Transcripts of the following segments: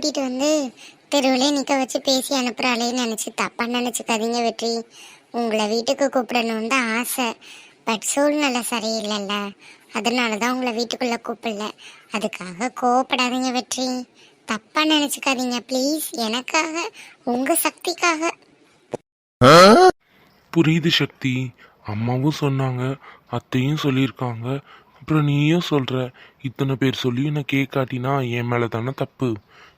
கூட்டிகிட்டு வந்து தெருவிலே நிற்க வச்சு பேசி அனுப்புகிறாளேன்னு நினச்சி தப்பாக நினச்சிக்காதீங்க வெற்றி. உங்களை வீட்டுக்கு கூப்பிடணும்னு தான் ஆசை. பட் சூழ்நிலை சரியில்லைல்ல. அதனால தான் உங்களை வீட்டுக்குள்ளே கூப்பிடல. அதுக்காக கோவப்படாதீங்க வெற்றி. தப்பாக நினச்சிக்காதீங்க ப்ளீஸ் எனக்காக உங்கள் சக்திக்காக. புரியுது சக்தி. அம்மாவும் சொன்னாங்க அத்தையும் சொல்லியிருக்காங்க. அப்புறம் நீயும் சொல்கிற இத்தனை பேர் சொல்லி நான் கேட்காட்டினா என் மேலே தானே தப்பு?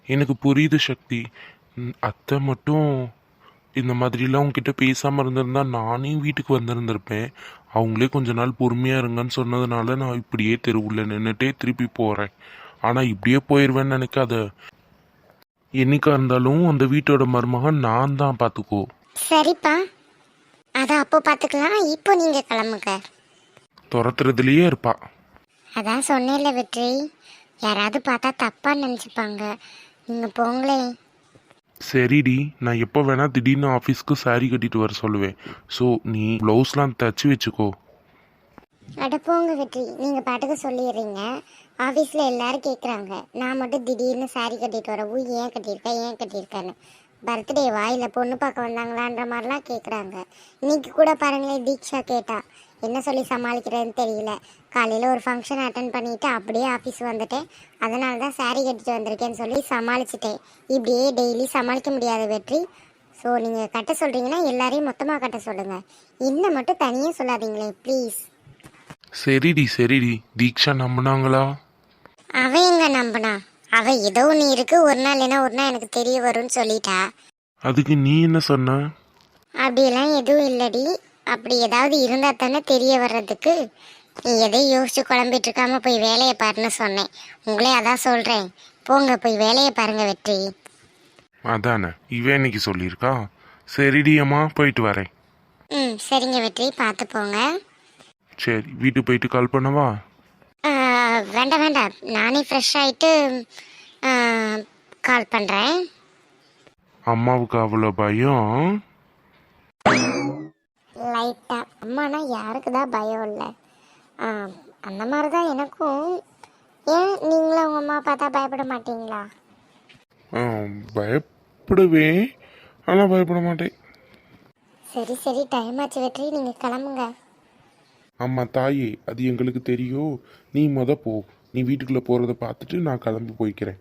எனக்கு புரியுது சக்தி. அத்தை மட்டும் இந்த மாதிரிலாம் உங்ககிட்ட பேசாமல் இருந்திருந்தா நானே வீட்டுக்கு வந்திருந்திருப்பேன். அவங்களே கொஞ்ச நாள் பொறுமையாக இருங்கன்னு சொன்னதுனால நான் இப்படியே தெருவுல நின்றுட்டே திருப்பி போகிறேன் ஆனால் இப்படியே போயிடுவேன்னு நினைக்காத. என்னைக்கா இருந்தாலும் அந்த வீட்டோட மருமகன் நான் தான் பார்த்துக்கோ சரிப்பா. அத அப்போ பாத்துக்கலாம் இப்போ நீங்க கிளம்புங்க. துரத்துறதுலயே இருப்பா. அதான் சொன்னேன்ல வெற்றி. யாராவது பார்த்தா தப்பா நினைச்சுப்பாங்க. நீங்க போங்களே. சரிடி நான் எப்போ வேணா திடீர்னு ஆஃபீஸ்க்கு saree கட்டிட்டு வர சொல்லுவேன். ஸோ நீ ப்ளவுஸ்லாம் தச்சு வச்சுக்கோ. அட போங்க வெற்றி நீங்க பாட்டுக்கு சொல்லிடுறீங்க. ஆபீஸ்ல எல்லாரும் கேக்குறாங்க. நான் மட்டும் திடீர்னு saree கட்டிட்டு வரவும் ஏன் கட்டியிருக்க ஏன் கட்டியிருக்கேன்னு. பர்த்டே வாயில பொண்ணு பார்க்க வந்தாங்களான்ற மாதிரிலாம் கேக்குறாங்க. இன்னைக்கு கூட பாருங்களேன் தீக்ஷா கேட்டா. என்ன சொல்லி சமாளிக்கிறதுன்னு தெரியல. காலையில ஒரு ஃபங்க்ஷன் அட்டன் பண்ணிட்டு அப்படியே ஆபீஸ் வந்துட்டேன். அதனால தான் saree கட்டிட்டு வந்திருக்கேன்னு சொல்லி சமாளிச்சிட்டேன். இப்படியே டெய்லி சமாளிக்க முடியாத வெற்றி. ஸோ நீங்கள் கட்ட சொல்கிறீங்கன்னா எல்லாரையும் மொத்தமாக கட்ட சொல்லுங்கள் என்ன மட்டும் தனியாக சொல்லாதீங்களே ப்ளீஸ் சரிடி சரிடி. தீக்ஷா நம்பினாங்களா? அவ எங்க நம்பினா? அவ ஏதோ ஒன்று இருக்கு. ஒரு நாள் இல்லைன்னா ஒரு நாள் எனக்கு தெரிய வரும்னு சொல்லிட்டா. அதுக்கு நீ என்ன சொன்ன? அப்படியெல்லாம் எதுவும் இல்லடி. அப்படி ஏதாவது இருந்தா தானே தெரிய வர்றதுக்கு. நீ எதையும் யோசிச்சு குழம்பிட்டு இருக்காம போய் வேலையை பாருன்னு சொன்னேன். உங்களே அதான் சொல்றேன். போங்க போய் வேலையை பாருங்க வெற்றி. அதானே இவன் இன்னைக்கு சொல்லியிருக்கா? சரிடி அம்மா போயிட்டு வரேன். ம் சரிங்க வெற்றி. பார்த்து போங்க. சரி வீட்டுக்கு போயிட்டு கால் பண்ணவா? ஆ, வேண்டாம் வேண்டாம். நானே ஃப்ரெஷ் ஆயிட்டு கால் பண்ணுறேன் அம்மாவுக்கு அவ்வளோ பயம். லைட்டா அம்மானா யாருக்கு தான் பயம் இல்லை. அந்த மாதிரி தான் எனக்கும். ஏன் நீங்களும் உங்கள் அம்மா பார்த்தா பயப்பட மாட்டீங்களா? பயப்படுவேன். ஆனால் பயப்பட மாட்டேன். சரி சரி டைம் ஆச்சு வெற்றி. நீங்கள் கிளம்புங்க. அம்மா தாயே அது எங்களுக்கு தெரியும். நீ மொத போ. நீ வீட்டுக்குள்ளே போகிறத பார்த்துட்டு நான் கிளம்பி போய்க்கிறேன்.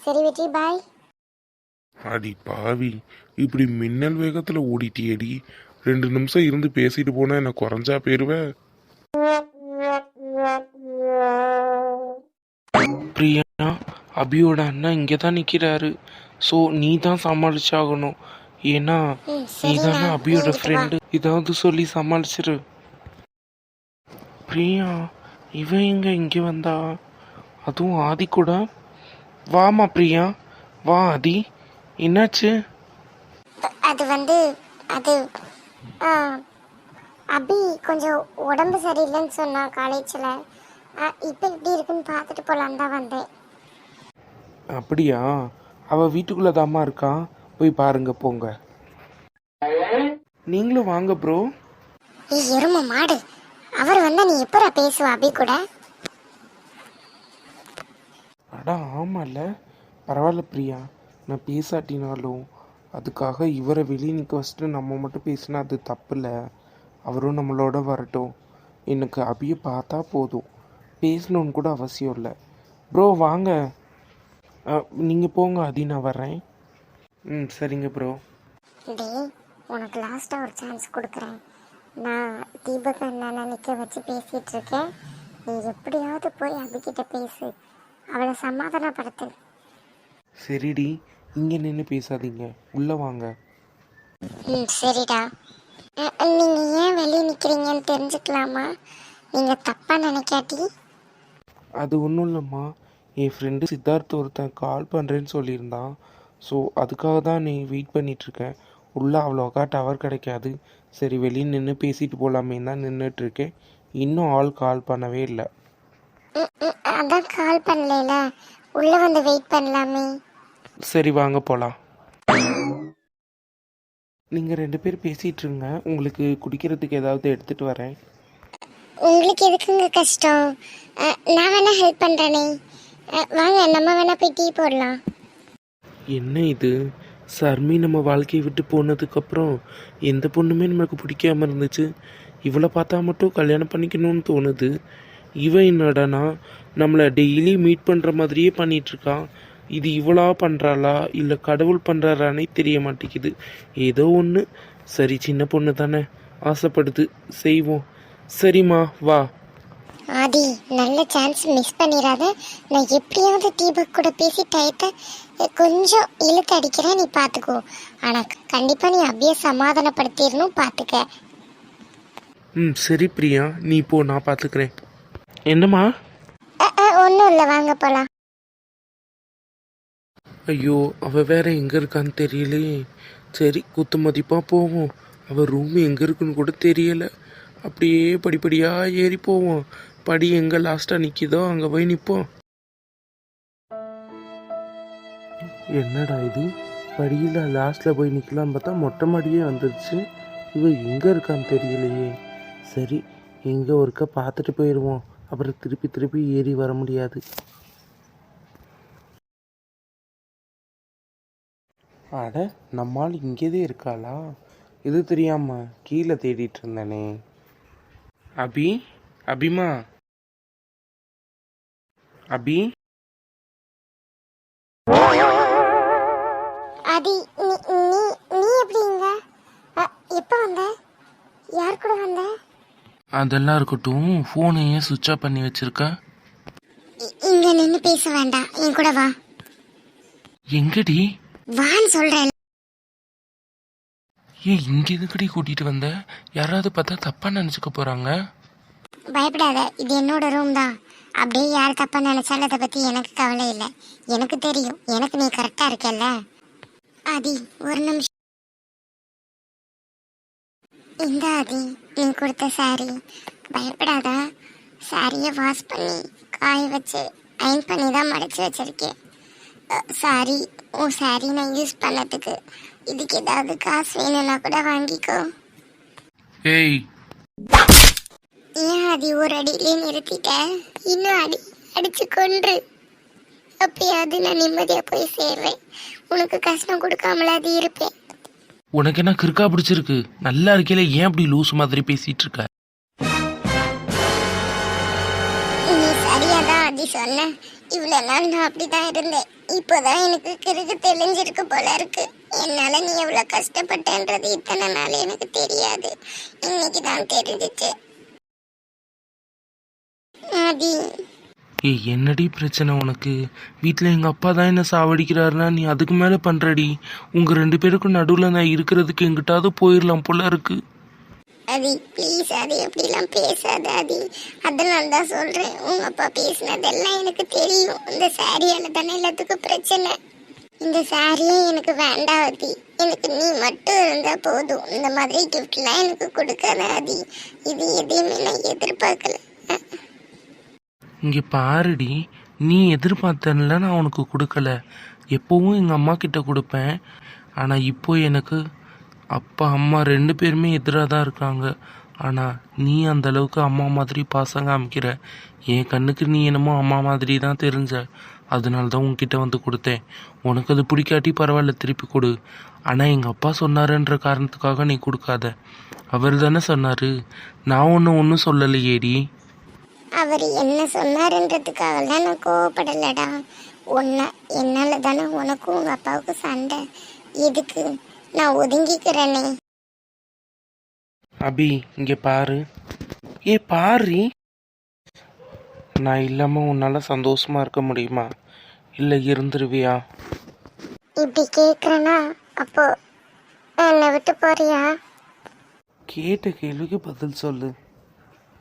சரி வெற்றி பாய் அடி பாவி. இப்படி மின்னல் வேகத்துல ஓடிட்டியேடி. ரெண்டு நிமிஷம் இருந்து பேசிட்டு போனா என்ன குறைஞ்சா போயிருவ? பிரியா அபியோட அண்ணா இங்கே தான் நிற்கிறாரு ஸோ நீ தான் சமாளிச்சாகணும் ஏன்னா நீ தானே அபியோட. ஃப்ரெண்டு ஏதாவது சொல்லி சமாளிச்சிரு. பிரியா இவன் எங்க இங்கே வந்தா? அதுவும் ஆதி கூட. வாமா பிரியா. வா ஆதி. என்னாச்சு? அது வந்து அது அபி கொஞ்சம் உடம்பு சரியில்லைன்னு சொன்னா காலேஜில். இப்போ எப்படி இருக்குன்னு பார்த்துட்டு போகலான்னு தான் வந்தேன். அப்படியா? அவ வீட்டுக்குள்ள தாம்மா இருக்கா? போய் பாருங்க போங்க. நீங்களும் வாங்க ப்ரோ ஏய் எரும மாடு. அவர் வந்தா நீ எப்பரா பேசுவ அபி கூட? அடா ஆமாம்ல பரவாயில்ல பிரியா. நான் பேசாட்டினாலும். அதுக்காக இவரை வெளியே நிற்க வச்சுட்டு நம்ம மட்டும் பேசினா அது தப்பில்ல. அவரும் நம்மளோட வரட்டும். எனக்கு அபியை பார்த்தா போதும். பேசணுன்னு கூட அவசியம் இல்லை. ப்ரோ வாங்க. நீங்கள் போங்க அதி நான் வர்றேன். ம் சரிங்க ப்ரோ. டேய் உனக்கு லாஸ்ட்டாக ஒரு சான்ஸ் கொடுக்குறேன். நான் தீபக் அண்ணனை நிற்க வச்சு பேசிகிட்டு இருக்கேன். நீ எப்படியாவது போய் அபிக்கிட்ட பேசு. அவளை சமாதானப்படுத்து. சரிடி. இங்கே நின்று பேசாதீங்க. உள்ளே வாங்க. ம் சரிடா. நீங்கள் ஏன் வெளியே நிற்கிறீங்கன்னு தெரிஞ்சுக்கலாமா? நீங்கள் தப்பாக நினைக்காட்டி. அது ஒன்றும் இல்லைம்மா. என் ஃப்ரெண்டு சித்தார்த் ஒருத்தன் கால் பண்ணுறேன்னு சொல்லியிருந்தான். ஸோ அதுக்காக தான் நீ வெயிட் பண்ணிகிட்ருக்கேன் உள்ளே அவ்வளோக்கா டவர் கிடைக்காது. சரி வெளியே நின்று பேசிட்டு போகலாமே தான் நின்றுட்டுருக்கேன் இன்னும் ஆள் கால் பண்ணவே இல்லை. அதான் கால் பண்ணல உள்ளே வந்து வெயிட் பண்ணலாமே. சரி வாங்க போகலாம் நீங்கள் ரெண்டு பேர் பேசிகிட்டு இருங்க. உங்களுக்கு குடிக்கிறதுக்கு ஏதாவது எடுத்துகிட்டு வரேன். உங்களுக்கு எதுக்குங்க கஷ்டம்? நான் வேணா ஹெல்ப் பண்ணுறேனே வாங்க நம்ம வேணா போய் டீ போடலாம். என்ன இது? சர்மி நம்ம வாழ்க்கையை விட்டு போனதுக்கப்புறம் எந்த பொண்ணுமே நமக்கு பிடிக்காம இருந்துச்சு. இவளை பார்த்தா மட்டும் கல்யாணம் பண்ணிக்கணும்னு தோணுது. இவ என்னடானா நம்மளை டெய்லி மீட் பண்ணுற மாதிரியே பண்ணிட்டு இருக்கான். இது இவளா பண்ணுறாளா இல்லை கடவுள் பண்ணுறாரானே தெரிய மாட்டேங்குது. ஏதோ ஒன்று சரி சின்ன பொண்ணு தானே. ஆசைப்படுது. செய்வோம். சரிம்மா வா. ஆதி நல்ல சான்ஸ் மிஸ் பண்ணிடாத நான் எப்படியாவது தீபக் கூட பேசி டயத்தை கொஞ்சம் இழுத்து அடிக்கிறேன். நீ பார்த்துக்கோ ஆனால் கண்டிப்பாக நீ அப்படியே சமாதானப்படுத்திடணும் பார்த்துக்க ம் சரி பிரியா. நீ போ நான் பார்த்துக்கிறேன் என்னம்மா? ஒன்றும் இல்லை. வாங்க போகலாம் ஐயோ அவ வேற எங்கே இருக்கான்னு தெரியலையே சரி குத்து மதிப்பாக போவோம். அவள் ரூம் எங்கே இருக்குன்னு கூட தெரியல. அப்படியே படிப்படியாக ஏறி போவோம். படி எங்கே லாஸ்ட்டாக நிற்கிதோ அங்கே போய் நிற்போம் என்னடா இது? படியில் லாஸ்ட்டில் போய் நிற்கலாம் பார்த்தா மொட்டை மாடியே வந்துடுச்சு இவ எங்கே இருக்கான்னு தெரியலையே. சரி எங்கே ஒருக்க பார்த்துட்டு போயிடுவோம் அப்புறம் திருப்பி திருப்பி ஏறி வர முடியாது. அட நம்மால் இங்கேதே இருக்காளா? இது தெரியாம கீழே தேடிட்டு இருந்தேனே. அபி அபிமா. அபி? ஆதி நீ நீ நீ எப்படிங்க எப்போ வந்த? யார் கூட வந்த? அதெல்லாம் இருக்கட்டும் ஃபோனை ஏன் சுவிட்ச் ஆஃப் பண்ணி வச்சிருக்க. இ- இங்க நின்று பேச வேண்டாம். என் கூட வா. எங்கடி? வான்னு சொல்றேன். ஏன் இங்க எதுக்கடி கூட்டிட்டு வந்த? யாராவது பார்த்தா தப்பா நினைச்சுக்க போறாங்க. பயப்படாத இது என்னோட ரூம் தான். அப்படியே யார் தப்பா நினைச்சாலும் அதை பத்தி எனக்கு கவலை இல்லை. எனக்கு தெரியும். எனக்கு நீ கரெக்டா இருக்கல்ல. ஆதி ஒரு நிமிஷம். இந்த ஆதி நீ கொடுத்த சாரி பயப்படாத. சாரியை வாஷ் பண்ணி காய வச்சு அயன் பண்ணி தான் மடிச்சு வச்சிருக்கேன். சாரி உன் சாரி நான் யூஸ் பண்ணதுக்கு. இதுக்கு ஏதாவது காசு வேணும்னா கூட வாங்கிக்கோ. ஏய். ஏன் அடி ஒரு அடியிலே நிறுத்திட்ட? இன்னும் அடி அடிச்சு கொன்று. அப்பயாவது நான் நிம்மதியா போய் சேர்வேன் உனக்கு கஷ்டம் கொடுக்காமலாது இருப்பேன். உனக்கு என்ன கிறுக்கா பிடிச்சிருக்கு? நல்லா இருக்கையில ஏன் அப்படி லூஸ் மாதிரி பேசிட்டு இருக்க? சரியாதான் அடி சொன்ன. நாள் நான் அப்படிதான் இருந்தேன். இப்போதான் எனக்கு கிறுக்கு தெளிஞ்சிருக்கு போல இருக்கு. என்னால் நீ எவ்வளோ கஷ்டப்பட்டன்றது இத்தனை நாள் எனக்கு தெரியாது. இன்னைக்கு தான் தெரிஞ்சிச்சு. ஆதி. ஏய் என்னடி பிரச்சனை உனக்கு? வீட்டில் எங்கள் அப்பா தான் என்ன சாவடிக்கிறாருன்னா நீ அதுக்கு மேலே பண்ணுறடி உங்கள் ரெண்டு பேருக்கும் நடுவில் நான் இருக்கிறதுக்கு எங்கிட்டாவது போயிடலாம் போல இருக்கு. அதி ப்ளீஸ் அதி எப்படிலாம் பேசாத அதி அதனால தான் சொல்கிறேன் உங்க அப்பா பேசினதெல்லாம் எனக்கு தெரியும். இந்த சாரியால தானே எல்லாத்துக்கும் பிரச்சனை. இந்த சாரியே எனக்கு வேண்டாம் அதி எனக்கு நீ மட்டும் இருந்தால் போதும். இந்த மாதிரி கிஃப்ட்லாம் எனக்கு கொடுக்காத அதி இது எதையுமே நான் எதிர்பார்க்கல. இங்கே பாருடி நீ எதிர்பார்த்தன்ல நான் உனக்கு கொடுக்கல. எப்போவும் எங்கள் அம்மா கிட்ட கொடுப்பேன். ஆனால் இப்போ எனக்கு அப்பா அம்மா ரெண்டு பேருமே எதிராக தான் இருக்காங்க. ஆனால் நீ அந்த அளவுக்கு அம்மா மாதிரி பாசம் காமிக்கிற. என் கண்ணுக்கு நீ என்னமோ அம்மா மாதிரி தான் தெரிஞ்ச. அதனால தான் உன்கிட்ட வந்து கொடுத்தேன். உனக்கு அது பிடிக்காட்டி பரவாயில்ல திருப்பி கொடு. ஆனால் எங்கள் அப்பா சொன்னாருன்ற காரணத்துக்காக நீ கொடுக்காத. அவர் தானே சொன்னார். நான் ஒன்று ஒன்றும் சொல்லலையேடி. அவர் என்ன சொன்னாருன்றதுக்காகலாம் நான் கோவப்படலடா. உன்னை என்னால் தானே உனக்கும் உங்கள் அப்பாவுக்கும் சண்டை. எதுக்கு? நான் ஒதுங்கிக்கிறேனே. அபி இங்க பாரு. ஏ பாரு. நான் இல்லாம உன்னால சந்தோஷமா இருக்க முடியுமா? இல்ல இருந்துருவியா? இப்படி கேக்குறேனா அப்போ என்னை விட்டு போறியா? கேட்ட கேள்விக்கு பதில் சொல்லு.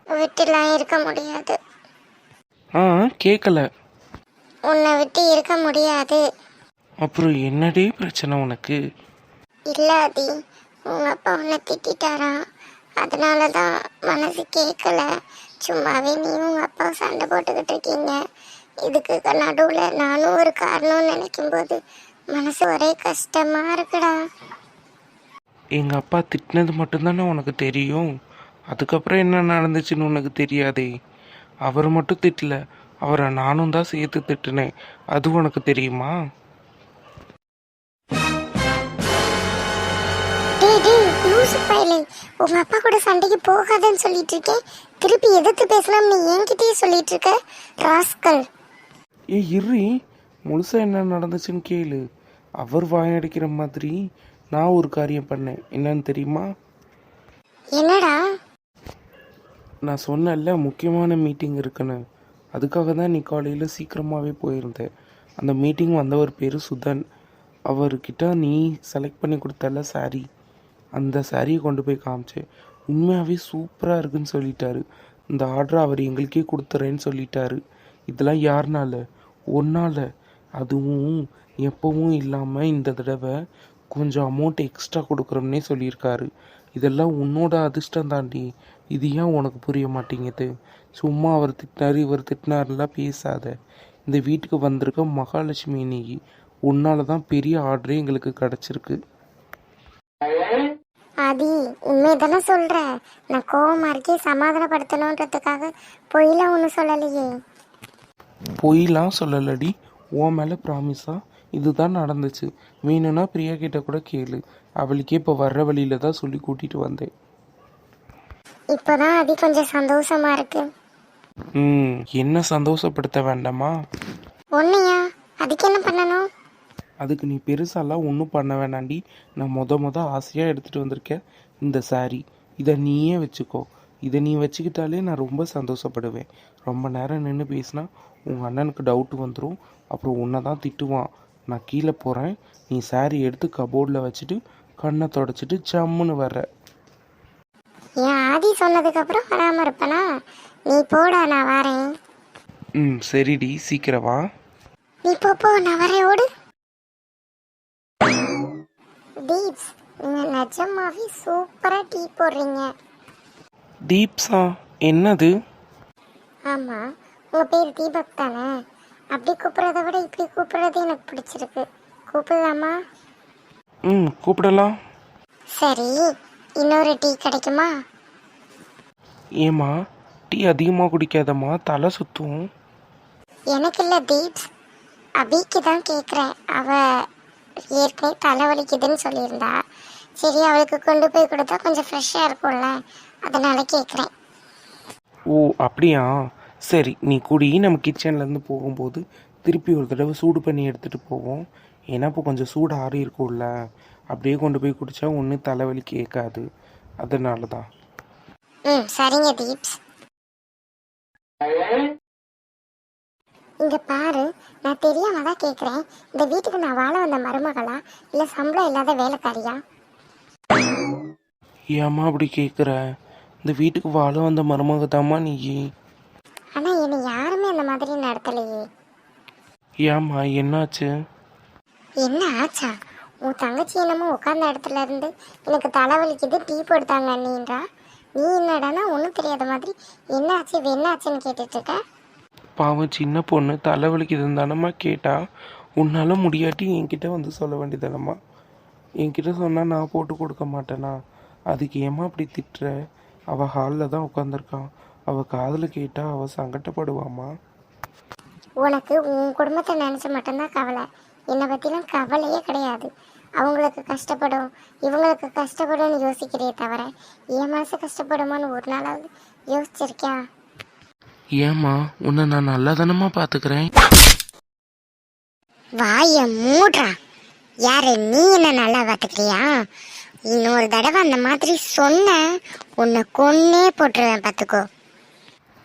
விட்டுலாம் இருக்க முடியாது. ஆ கேட்கல உன்னை விட்டு இருக்க முடியாது. அப்புறம் என்னடி பிரச்சனை உனக்கு? இல்லாதி உங்க அப்பா உன்னை திட்டாரா அதனால தான் மனசு கேட்கல சும்மாவே நீ உங்க அப்பா சண்டை போட்டுக்கிட்டு இருக்கீங்க. இதுக்கு நடுவில் நானும் ஒரு காரணம்னு நினைக்கும் போது மனசு ஒரே கஷ்டமா இருக்குடா. எங்க அப்பா திட்டினது மட்டும்தானே உனக்கு தெரியும்? அதுக்கப்புறம் என்ன நடந்துச்சுன்னு உனக்கு தெரியாதே? அவர் மட்டும் திட்டல. அவரை நானும் தான் சேர்த்து திட்டினேன். அது உனக்கு தெரியுமா? லூசு பயலே உங்க அப்பா கூட சண்டைக்கு போகாதன்னு சொல்லிட்டு இருக்கேன் திருப்பி எதிர்த்து பேசலாம் நீ என்கிட்டயே சொல்லிட்டு இருக்க ராஸ்கல். ஏ இரு முழுசா என்ன நடந்துச்சுன்னு கேளு. அவர் வாயடிக்கிற மாதிரி நான் ஒரு காரியம் பண்ணேன். என்னன்னு தெரியுமா? என்னடா? நான் சொன்னேன்ல முக்கியமான மீட்டிங் இருக்குன்னு. அதுக்காக தான் நீ காலையில் சீக்கிரமாகவே போயிருந்தேன் அந்த மீட்டிங் வந்தவர் பேர் சுதன். அவர்கிட்ட நீ செலக்ட் பண்ணி கொடுத்தல saree. அந்த சாரியை கொண்டு போய் காமிச்சேன் உண்மையாகவே சூப்பராக இருக்குன்னு சொல்லிட்டாரு. இந்த ஆர்டரை அவர் எங்களுக்கே கொடுத்துறேன்னு சொல்லிட்டாரு. இதெல்லாம் யாருனால? ஒன்னால. அதுவும் எப்பவும் இல்லாமல் இந்த தடவை கொஞ்சம் அமௌண்ட் எக்ஸ்ட்ரா கொடுக்குறோம்னே சொல்லியிருக்காரு. இதெல்லாம் உன்னோட அதிர்ஷ்டம் தாண்டி. இது ஏன் உனக்கு புரிய மாட்டேங்குது? சும்மா அவர் திட்டினார் இவர் திட்டினார்லாம் பேசாத. இந்த வீட்டுக்கு வந்திருக்க மகாலட்சுமி இன்னைக்கு உன்னால தான் பெரிய ஆர்டரே எங்களுக்கு கிடச்சிருக்கு. ஆதி உண்மைதானே சொல்ற? நான் கோவமா இருக்கே சமாதானப்படுத்தணுன்றதுக்காக பொய்லாம் ஒன்றும் சொல்லலையே. பொய்லாம் சொல்லலடி. உன் மேலே ப்ராமிஸா இதுதான் நடந்துச்சு. வேணும்னா பிரியா கிட்ட கூட கேளு. அவளுக்கே இப்போ வர்ற வழியில தான் சொல்லி கூட்டிட்டு வந்தேன். இப்போதான் அது கொஞ்சம் சந்தோஷமா இருக்கு. ம் என்ன சந்தோஷப்படுத்த வேண்டாமா? ஒன்னையா அதுக்கு என்ன பண்ணணும்? அதுக்கு நீ பெருசாலாம் ஒன்றும் பண்ண வேணாண்டி. நான் மொத மொத ஆசையாக எடுத்துகிட்டு வந்திருக்கேன். இந்த saree இதை நீயே வச்சுக்கோ. இதை நீ வச்சுக்கிட்டாலே நான் ரொம்ப சந்தோஷப்படுவேன். ரொம்ப நேரம் நின்று பேசினா உங்கள் அண்ணனுக்கு டவுட் வந்துடும் அப்புறம் உன்னை தான் திட்டுவான். நான் கீழே போகிறேன் நீ saree எடுத்து கபோர்டில் வச்சுட்டு கண்ணை தொடச்சிட்டு ஜம்முன்னு வர்ற. என் ஆதி சொன்னதுக்கு அப்புறம் வராம இருப்பனா? நீ போடா நான் வரேன். ம் சரிடி. சீக்கிரம் வா. நீ போ போ நான் வரேன் ஓடு. தீப்ஸ் நீங்க நிஜமாவே சூப்பரா டீ போடுறீங்க. தீப்ஸா என்னது? ஆமா உங்க பேர் தீபக் தானே? அப்படி கூப்பிடுறத விட இப்படி கூப்பிடுறது எனக்கு பிடிச்சிருக்கு. கூப்பிடலாமா? ம் கூப்பிடலாம். சரி இன்னொரு டீ கிடைக்குமா? ஏம்மா டீ அதிகமாக குடிக்காதம்மா தலை சுற்றும் எனக்கு இல்லை தீப்ஸ். அபிக்கு தான் கேட்குறேன் அவ ஏற்கனவே தலைவலிக்குதுன்னு சொல்லியிருந்தா. சரி அவளுக்கு கொண்டு போய் கொடுத்தா கொஞ்சம் ஃப்ரெஷ்ஷாக இருக்கும்ல. அதனால கேட்குறேன் ஓ அப்படியா? சரி நீ குடி நம்ம கிச்சன்லேருந்து போகும்போது திருப்பி ஒரு தடவை சூடு பண்ணி எடுத்துகிட்டு போவோம். ஏன்னா இப்போ கொஞ்சம் சூடு ஆறி இருக்கும்ல. அப்படியே கொண்டு போய் குடித்தா ஒன்றும் தலைவலி கேட்காது. அதனால தான் ம் சரிங்க தீப்ஸ். இங்க பாரு நான் தெரியாம தான் கேட்குறேன் இந்த வீட்டுக்கு நான் வாழ வந்த மருமகளா? இல்லை சம்பளம் இல்லாத வேலைக்காரியா? ஏம்மா அப்படி கேட்குற இந்த வீட்டுக்கு வாழ வந்த மருமக தாம்மா நீ. ஆனால் என்னை யாருமே அந்த மாதிரி நடத்தலையே. ஏம்மா என்னாச்சு? என்ன ஆச்சா? உன் தங்கச்சி என்னமோ உட்கார்ந்த இடத்துல இருந்து எனக்கு தலைவலிக்குது டீ போடுத்தாங்க நீன்றா நீ என்னடானா ஒன்றும் தெரியாத மாதிரி என்ன ஆச்சு இது என்ன ஆச்சுன்னு கேட்டுட்டு இருக்க? பாவம் சின்ன பொண்ணு தலைவலிக்குதுன்னு தானம்மா கேட்டால் உன்னால் முடியாட்டி என்கிட்ட வந்து சொல்ல வேண்டியதானம்மா? என்கிட்ட சொன்னால் நான் போட்டு கொடுக்க மாட்டேனா? அதுக்கு ஏம்மா அப்படி திட்டுற? அவள் ஹாலில் தான் உட்காந்துருக்கான் அவள் காதில் கேட்டால் அவள் சங்கட்டப்படுவாம்மா. உனக்கு உன் குடும்பத்தை நினச்சி மட்டும்தான் கவலை. என்னை பற்றிலாம் கவலையே கிடையாது. அவங்களுக்கு கஷ்டப்படும். இவங்களுக்கு கஷ்டப்படும்னு யோசிக்கிறே தவிர என் மனசு கஷ்டப்படுமான்னு ஒரு நாளாவது யோசிச்சிருக்கியா? ஏம்மா உன்னை நான் நல்லா தானம்மா பார்த்துக்கிறேன் வாய மூடுறா. யாரு நீ என்ன நல்லா பார்த்துக்கிறியா இன்னொரு தடவை அந்த மாதிரி சொன்ன உன்னை கொன்னே போட்டுருவேன் பார்த்துக்கோ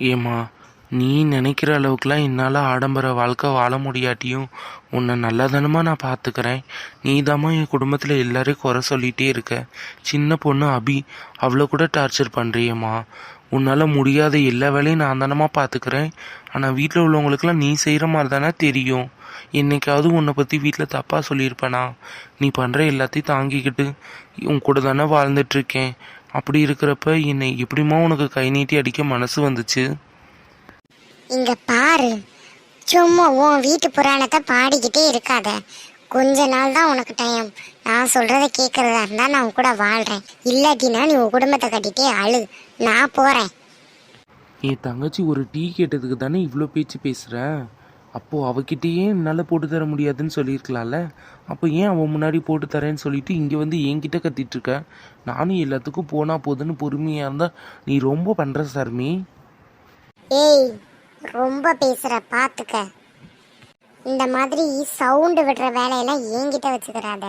ஏம்மா நீ நினைக்கிற அளவுக்குலாம் என்னால் ஆடம்பர வாழ்க்கை வாழ முடியாட்டியும் உன்னை நல்லா தானம்மா நான் பார்த்துக்கிறேன் நீ என் குடும்பத்தில் எல்லாரையும் குறை சொல்லிகிட்டே இருக்க. சின்ன பொண்ணு அபி அவளை கூட டார்ச்சர் பண்ணுறியம்மா உன்னால் முடியாத எல்லா வேலையும் நான் தானம்மா பார்த்துக்கிறேன் ஆனால் வீட்டில் உள்ளவங்களுக்கெல்லாம் நீ செய்கிற மாதிரி தானே தெரியும். என்னைக்காவது உன்னை பற்றி வீட்டில் தப்பாக சொல்லியிருப்பேனா? நீ பண்ணுற எல்லாத்தையும் தாங்கிக்கிட்டு உன் கூட தானே வாழ்ந்துட்டுருக்கேன். அப்படி இருக்கிறப்ப என்னை எப்படிம்மா உனக்கு கை நீட்டி அடிக்க மனசு வந்துச்சு? இங்க பாரு. சும்மா உன் வீட்டு புராணத்தை பாடிக்கிட்டே இருக்காத. கொஞ்ச நாள் தான் உனக்கு டைம் நான் சொல்றதை கேட்கறதா இருந்தா நான் உன் கூட வாழ்றேன். இல்லாட்டினா நீ உன் குடும்பத்தை கட்டிட்டே அழு. நான் போறேன். என் தங்கச்சி ஒரு டீ கேட்டதுக்கு தானே இவ்வளோ பேச்சு பேசுகிற அப்போது அவகிட்டயே என்னால் போட்டு தர முடியாதுன்னு சொல்லியிருக்கலாம்ல? அப்போ ஏன் அவன் முன்னாடி போட்டு தரேன்னு சொல்லிட்டு இங்கே வந்து என்கிட்ட கத்திட்டு இருக்க? நானும் எல்லாத்துக்கும் போனா போதுன்னு பொறுமையாக இருந்தால் நீ ரொம்ப பண்ணுற சர்மி. ஏய் ரொம்ப பேசுற பாத்துக்க. இந்த மாதிரி சவுண்டு விடுற வேலையெல்லாம் என்கிட்ட வச்சுக்கிறாத.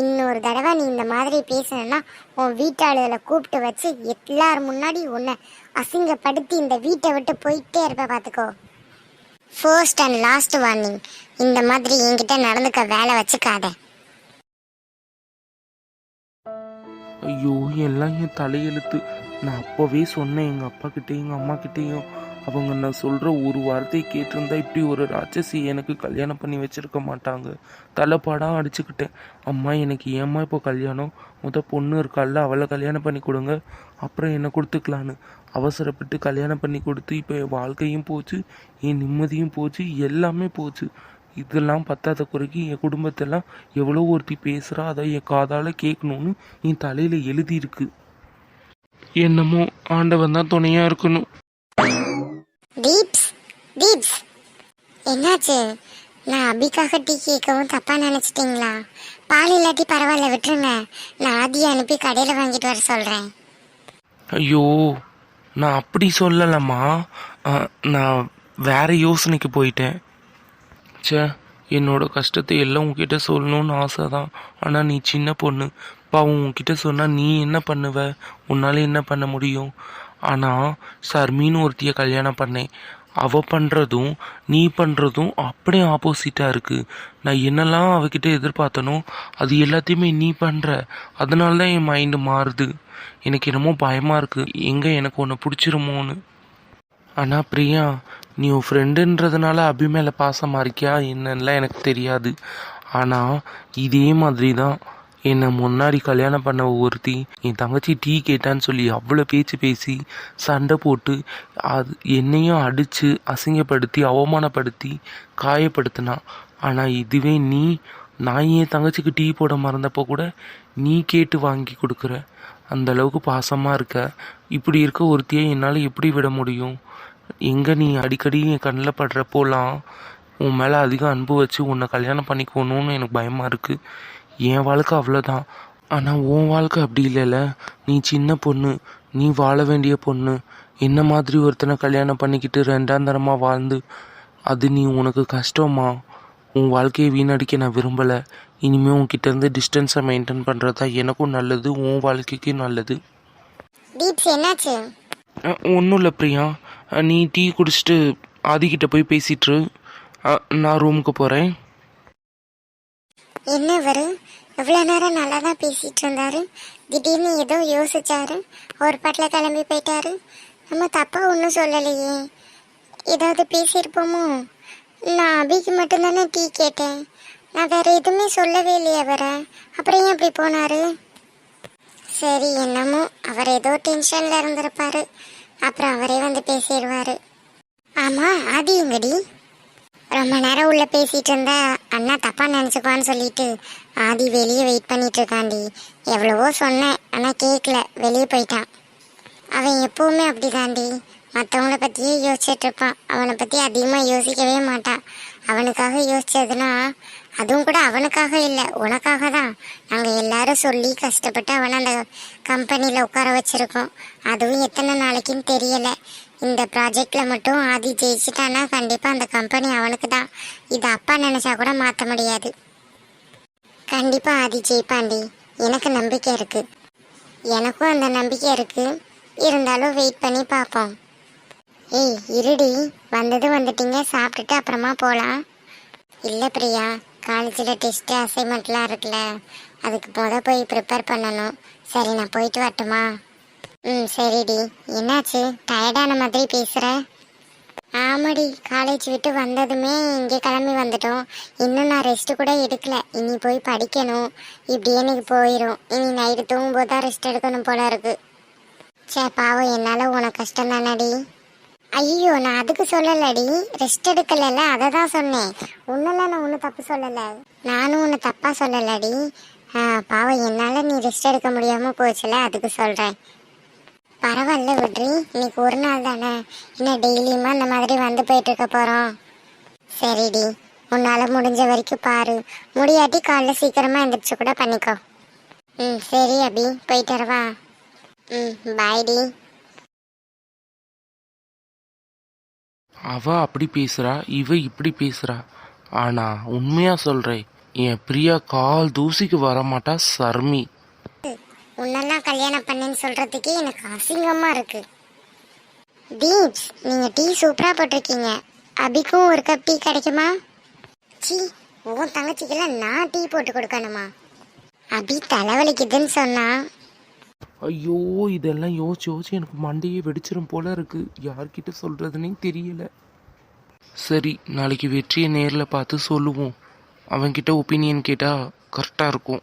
இன்னொரு தடவை நீ இந்த மாதிரி பேசினா உன் வீட்டாளுகளை கூப்பிட்டு வச்சு எல்லார் முன்னாடி உன்னை அசிங்கப்படுத்தி இந்த வீட்டை விட்டு போயிட்டே இருப்ப பார்த்துக்கோ ஃபர்ஸ்ட் அண்ட் லாஸ்ட் வார்னிங் இந்த மாதிரி என்கிட்ட நடந்துக்க வேலை வச்சுக்காத. ஐயோ எல்லாம் என் தலையெழுத்து. நான் அப்போவே சொன்னேன் எங்கள் அப்பாக்கிட்டேயும் எங்கள் அம்மாக்கிட்டேயும் அவங்க நான் சொல்கிற ஒரு வார்த்தையை கேட்டிருந்தா இப்படி ஒரு ராட்சசி எனக்கு கல்யாணம் பண்ணி வச்சிருக்க மாட்டாங்க. தலைப்பாடாக அடிச்சுக்கிட்டேன். அம்மா எனக்கு ஏம்மா இப்போ கல்யாணம்? முத பொண்ணு இருக்கால்ல அவளை கல்யாணம் பண்ணி கொடுங்க. அப்புறம் என்ன கொடுத்துக்கலான்னு? அவசரப்பட்டு கல்யாணம் பண்ணி கொடுத்து இப்போ என் வாழ்க்கையும் போச்சு என் நிம்மதியும் போச்சு எல்லாமே போச்சு. இதெல்லாம் பத்தாத குறைக்கு என் குடும்பத்தெல்லாம் எவ்வளோ ஒருத்தி பேசுகிறா அதை என் காதால் கேட்கணும்னு என் தலையில் எழுதியிருக்கு. என்னமோ ஆண்டவன் தான் துணையாக இருக்கணும். தீப்ஸ் தீப்ஸ். என்னாச்சு? நான் அபிக்காக டீ கேட்கவும் தப்பா நினைச்சிட்டீங்களா? பால் இல்லாட்டி பரவாயில்ல விட்டுருங்க. நான் ஆதியை அனுப்பி கடையில் வாங்கிட்டு வர சொல்றேன். ஐயோ நான் அப்படி சொல்லலம்மா. அஹ், நான் வேற யோசனைக்கு போயிட்டேன். ச்சே என்னோட கஷ்டத்தை எல்லாம் உன்கிட்ட சொல்லணும்னு ஆசை தான். ஆனால் நீ சின்ன பொண்ணு. அப்பா உங்ககிட்ட சொன்னால் நீ என்ன பண்ணுவ? உன்னால் என்ன பண்ண முடியும்? ஆனால் சார் மீன் ஒருத்தியை கல்யாணம் பண்ணேன். அவ பண்ணுறதும் நீ பண்ணுறதும் அப்படியே ஆப்போசிட்டாக இருக்குது நான் என்னெல்லாம் அவகிட்ட எதிர்பார்த்தனோ அது எல்லாத்தையுமே நீ பண்ணுற அதனால தான் என் மைண்டு மாறுது. எனக்கு என்னமோ பயமாக இருக்குது எங்கே எனக்கு ஒன்று பிடிச்சிருமோன்னு. ஆனால் பிரியா நீ உன் ஃப்ரெண்டுன்றதுனால அபி மேலே பாசமாக இருக்கியா? என்னன்னுலாம் எனக்கு தெரியாது. ஆனால் இதே மாதிரி தான் என்னை முன்னாடி கல்யாணம் பண்ண ஒருத்தி என் தங்கச்சி டீ கேட்டான்னு சொல்லி அவ்வளோ பேச்சு பேசி சண்டை போட்டு அது என்னையும் அடித்து அசிங்கப்படுத்தி அவமானப்படுத்தி காயப்படுத்தினா. ஆனால் இதுவே நீ நான் என் தங்கச்சிக்கு டீ போட மறந்தப்போ கூட நீ கேட்டு வாங்கி கொடுக்குற. அந்த அளவுக்கு பாசமாக இருக்க. இப்படி இருக்க ஒருத்தியை என்னால் எப்படி விட முடியும்? எங்கே நீ அடிக்கடி என் கண்ணில் படுறப்போலாம் உன் மேலே அதிகம் அன்பு வச்சு உன்னை கல்யாணம் பண்ணிக்கணும்னு எனக்கு பயமாக இருக்குது என் வாழ்க்கை அவ்வளோதான் ஆனால் உன் வாழ்க்கை அப்படி இல்லைல்ல. நீ சின்ன பொண்ணு நீ வாழ வேண்டிய பொண்ணு. என்ன மாதிரி ஒருத்தனை கல்யாணம் பண்ணிக்கிட்டு ரெண்டாம் தரமாக வாழ்ந்து அது நீ உனக்கு கஷ்டமா? உன் வாழ்க்கையை வீணடிக்க நான் விரும்பலை. இனிமேல் உன்கிட்ட இருந்து டிஸ்டன்ஸை மெயின்டைன் பண்ணுறது தான் எனக்கும் நல்லது உன் வாழ்க்கைக்கு நல்லது. ஒன்றும் இல்லை பிரியா. நீ டீ குடிச்சிட்டு ஆதிக்கிட்ட போய் பேசிட்டுரு நான் ரூமுக்கு போகிறேன் என்ன இவரு இவ்வளோ நேரம் நல்லா தான் பேசிகிட்டு இருந்தாரு திடீர்னு ஏதோ யோசிச்சாரு. ஒரு பாட்டில் கிளம்பி போயிட்டாரு. நம்ம தப்பாக ஒன்றும் சொல்லலையே. ஏதாவது பேசியிருப்போமோ? நான் அபிக்கு மட்டும்தானே டீ கேட்டேன். நான் வேற எதுவுமே சொல்லவே இல்லையே அவரை. அப்புறம் ஏன் அப்படி போனாரு? சரி என்னமோ. அவர் ஏதோ டென்ஷனில் இருந்திருப்பாரு. அப்புறம் அவரே வந்து பேசிடுவார். ஆமாம் அது எங்கடி? ரொம்ப நேரம் உள்ள பேசிட்டு இருந்தா அண்ணா தப்பா நினைச்சுக்குவான்னு சொல்லிட்டு ஆதி வெளியே வெயிட் பண்ணிட்டு இருக்காண்டி எவ்வளவோ சொன்னேன் ஆனா கேட்கல வெளியே போயிட்டான். அவன் எப்பவுமே அப்படிதாண்டி மற்றவங்கள பத்தியே யோசிச்சுட்டு இருப்பான். அவனை பத்தி அதிகமா யோசிக்கவே மாட்டான். அவனுக்காக யோசிச்சதுன்னா அதுவும் கூட அவனுக்காக இல்லை உனக்காக தான் நாங்கள் எல்லாரும் சொல்லி கஷ்டப்பட்டு அவனை அந்த கம்பெனியில் உட்கார வச்சுருக்கோம். அதுவும் எத்தனை நாளைக்குன்னு தெரியல. இந்த ப்ராஜெக்டில் மட்டும் ஆதி ஜெயிச்சிட்டான்னா கண்டிப்பாக அந்த கம்பெனி அவனுக்கு தான். இது அப்பா நினச்சா கூட மாற்ற முடியாது. கண்டிப்பாக ஆதி ஜெயிப்பாண்டி. எனக்கு நம்பிக்கை இருக்குது எனக்கும் அந்த நம்பிக்கை இருக்குது இருந்தாலும் வெயிட் பண்ணி பார்ப்போம். ஏய் இருடி. வந்தது வந்துட்டீங்க. சாப்பிட்டுட்டு அப்புறமா போகலாம் இல்லை பிரியா காலேஜில் டெஸ்ட்டு அசைன்மெண்ட்லாம் இருக்குல்ல. அதுக்கு போத போய் ப்ரிப்பேர் பண்ணணும். சரி நான் போயிட்டு வரட்டுமா? ம் சரிடி. என்னாச்சு? டயர்டான மாதிரி பேசுகிற ஆமாடி. காலேஜ் விட்டு வந்ததுமே இங்கே கிளம்பி வந்துட்டோம். இன்னும் நான் ரெஸ்ட்டு கூட எடுக்கல. இனி போய் படிக்கணும். இப்படியே எனக்கு போயிடும் இனி நைட்டு தூங்கும்போது தான் ரெஸ்ட் எடுக்கணும் போல இருக்கு. சே பாவம். என்னால் உனக்கு கஷ்டம் தானடி ஐயோ நான் அதுக்கு சொல்லலடி. ரெஸ்ட் எடுக்கலல்ல அதை தான் சொன்னேன். ஒன்றும் நான் ஒன்றும் தப்பு சொல்லலை. நானும் ஒன்று தப்பாக சொல்லலடி. ஆ, பாவம் என்னால் நீ ரெஸ்ட் எடுக்க முடியாமல் போச்சுல அதுக்கு சொல்கிறேன் பரவாயில்ல விட்ரி இன்னைக்கு ஒரு நாள் தானே. இன்னும் டெய்லியுமா இந்த மாதிரி வந்து போயிட்டு இருக்க சரிடி உன்னால் முடிஞ்ச வரைக்கும் பாரு. முடியாட்டி காலைல சீக்கிரமாக எந்திரிச்சு கூட பண்ணிக்கோ. ம் சரி அபி போயிட்டு வரவா. ம் பாய்டி அவ அப்படி பேசுகிறா இவ இப்படி பேசுகிறா ஆனால் உண்மையாக சொல்கிறேன் என் பிரியா கால் தூசிக்கு வரமாட்டா சர்மி. உன்னெல்லாம் கல்யாணம் பண்ணேன்னு சொல்கிறதுக்கே எனக்கு அசிங்கமாக இருக்குது தீப்ஸ் நீங்கள் டீ சூப்பராக போட்டிருக்கீங்க. அபிக்கும் ஒரு கப் டீ கிடைக்குமா? சி உன் தங்கச்சிக்கெல்லாம் நான் டீ போட்டு கொடுக்கணுமா? அபி தலைவலிக்குதுன்னு சொன்னால் ஐயோ இதெல்லாம் யோசிச்சு யோசிச்சு எனக்கு மண்டையே வெடிச்சிடும் போல இருக்கு. யார்கிட்ட சொல்றதுன்னே தெரியல. சரி நாளைக்கு வெற்றியை நேரில் பார்த்து சொல்லுவோம். அவன்கிட்ட ஒப்பீனியன் கேட்டால் கரெக்டாக இருக்கும்.